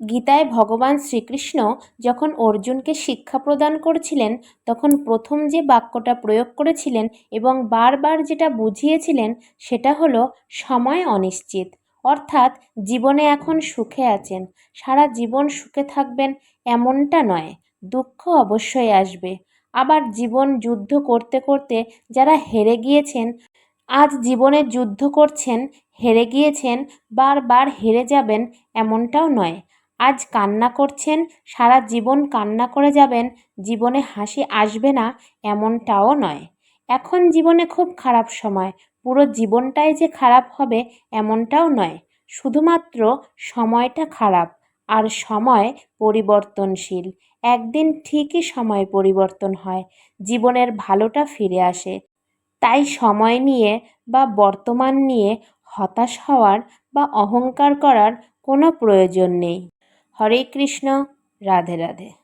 গীতায় ভগবান শ্রীকৃষ্ণ যখন অর্জুনকে শিক্ষা প্রদান করছিলেন, তখন প্রথম যে বাক্যটা প্রয়োগ করেছিলেন এবং বারবার যেটা বুঝিয়েছিলেন, সেটা হলো সময় অনিশ্চিত। অর্থাৎ জীবনে এখন সুখে আছেন। সারা জীবন সুখে থাকবেন এমনটা নয়, দুঃখ অবশ্যই আসবে। আবার জীবন যুদ্ধ করতে করতে যারা হেরে গিয়েছেন, আজ জীবনে যুদ্ধ করছেন, হেরে গিয়েছেন, বারবার হেরে যাবেন এমনটাও নয়। আজ কান্না করছেন, সারা জীবন কান্না করে যাবেন, জীবনে হাসি আসবে না এমনটাও নয়। এখন জীবনে খুব খারাপ সময়, পুরো জীবনটাই যে খারাপ হবে এমনটাও নয়। শুধুমাত্র সময়টা খারাপ আর সময় পরিবর্তনশীল। একদিন ঠিকই সময় পরিবর্তন হয়, জীবনের ভালোটা ফিরে আসে। তাই সময় নিয়ে বা বর্তমান নিয়ে হতাশ হওয়ার বা অহংকার করার কোনো প্রয়োজন নেই। হরে কৃষ্ণ রাধে রাধে।